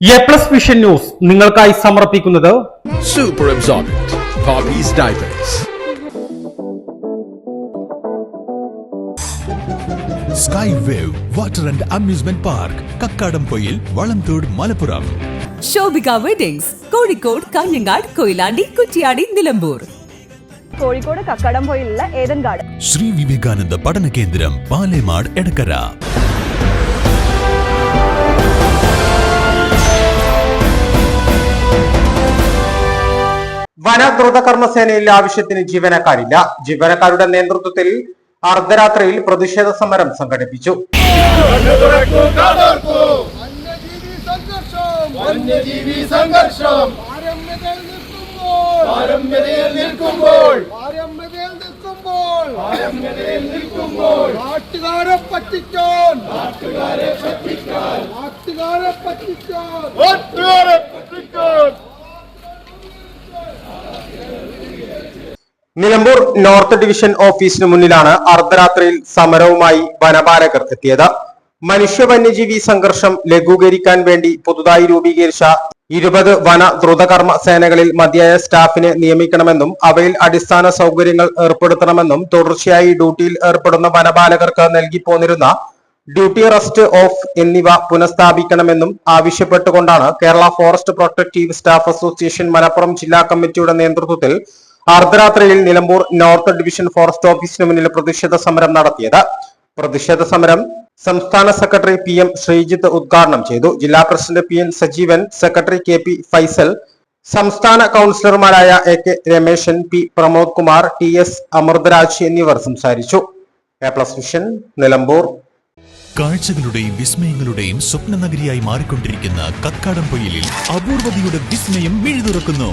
A plus vision news നിങ്ങൾക്കായി സമർപ്പിക്കുന്നത് super absorbent. Poppy's diapers. Sky Wave water and amusement park Kakkadampoyil Valamthode Malappuram Shobhika weddings Kozhikode Kanhangad Koyilandy Kuttiady Nilambur Kozhikode കക്കടംപൊയിലുള്ള Ethankad Sree Vivekananda പഠന കേന്ദ്രം പാലേമാട് എടക്കര വന ദ്രുതകർമ്മസേനയിൽ ആവശ്യത്തിന് ജീവനക്കാരില്ല. ജീവനക്കാരുടെ നേതൃത്വത്തിൽ അർദ്ധരാത്രിയിൽ പ്രതിഷേധ സമരം സംഘടിപ്പിച്ചു. നാട്ടുകാരെ പറ്റിക്കാൻ. നാട്ടുകാരെ പറ്റിക്കാൻ. നാട്ടുകാരെ പറ്റിക്കാൻ നാട്ടുകാരെ പറ്റിക്കാൻ നിലമ്പൂർ നോർത്ത് ഡിവിഷൻ ഓഫീസിന് മുന്നിലാണ് അർദ്ധരാത്രിയിൽ സമരവുമായി വനപാലകർ എത്തിയത്. മനുഷ്യ വന്യജീവി സംഘർഷം ലഘൂകരിക്കാൻ വേണ്ടി പുതുതായി രൂപീകരിച്ച ഇരുപത് വന ദ്രുതകർമ്മ സേനകളിൽ മതിയായ സ്റ്റാഫിനെ നിയമിക്കണമെന്നും അവയിൽ അടിസ്ഥാന സൗകര്യങ്ങൾ ഏർപ്പെടുത്തണമെന്നും തുടർച്ചയായി ഡ്യൂട്ടിയിൽ ഏർപ്പെടുന്ന വനപാലകർക്ക് നൽകി പോന്നിരുന്ന ഡ്യൂട്ടി റെസ്റ്റ് ഓഫ് എന്നിവ പുനഃസ്ഥാപിക്കണമെന്നും ആവശ്യപ്പെട്ടുകൊണ്ടാണ് Kerala forest protective staff association Malappuram ജില്ലാ കമ്മിറ്റിയുടെ നേതൃത്വത്തിൽ അർദ്ധരാത്രിയിൽ നിലമ്പൂർ നോർത്ത് ഡിവിഷൻ ഫോറസ്റ്റ് ഓഫീസിന് മുന്നിൽ പ്രതിഷേധ സമരം നടത്തിയത്. പ്രതിഷേധ സമരം സംസ്ഥാന സെക്രട്ടറി പി എം ശ്രീജിത്ത് ഉദ്ഘാടനം ചെയ്തു. ജില്ലാ president P N Sajeevan secretary K P Faisal സംസ്ഥാന കൗൺസിലർമാരായ A K Rameshan P Pramod Kumar T S Amritharaj എന്നിവർ സംസാരിച്ചു. A plus Vision Nilambur. കാഴ്ചകളുടെയും വിസ്മയങ്ങളുടെയും സ്വപ്ന നഗരിയായി മാറിക്കൊണ്ടിരിക്കുന്ന കക്കാടംപൊയിലിൽ അപൂർവതയുടെ വിസ്മയം മിഴുതുറക്കുന്നു.